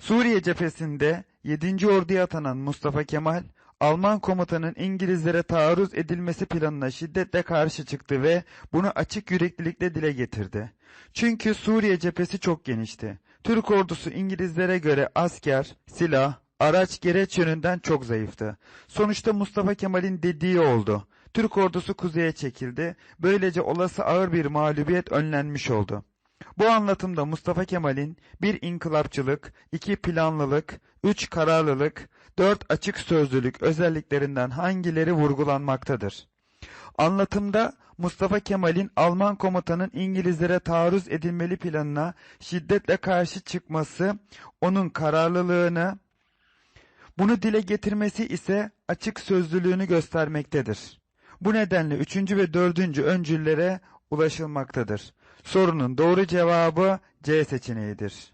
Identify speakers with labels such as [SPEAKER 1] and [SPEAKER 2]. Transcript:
[SPEAKER 1] Suriye cephesinde 7. Ordu'ya atanan Mustafa Kemal, Alman komutanın İngilizlere taarruz edilmesi planına şiddetle karşı çıktı ve bunu açık yüreklilikle dile getirdi. Çünkü Suriye cephesi çok genişti. Türk ordusu İngilizlere göre asker, silah, araç gereç yönünden çok zayıftı. Sonuçta Mustafa Kemal'in dediği oldu. Türk ordusu kuzeye çekildi. Böylece olası ağır bir mağlubiyet önlenmiş oldu. Bu anlatımda Mustafa Kemal'in bir inkılapçılık, iki planlılık, üç kararlılık, dört açık sözlülük özelliklerinden hangileri vurgulanmaktadır? Anlatımda Mustafa Kemal'in Alman komutanın İngilizlere taarruz edilmeli planına şiddetle karşı çıkması, onun kararlılığını, bunu dile getirmesi ise açık sözlülüğünü göstermektedir. Bu nedenle üçüncü ve dördüncü öncüllere ulaşılmaktadır. Sorunun doğru cevabı C seçeneğidir.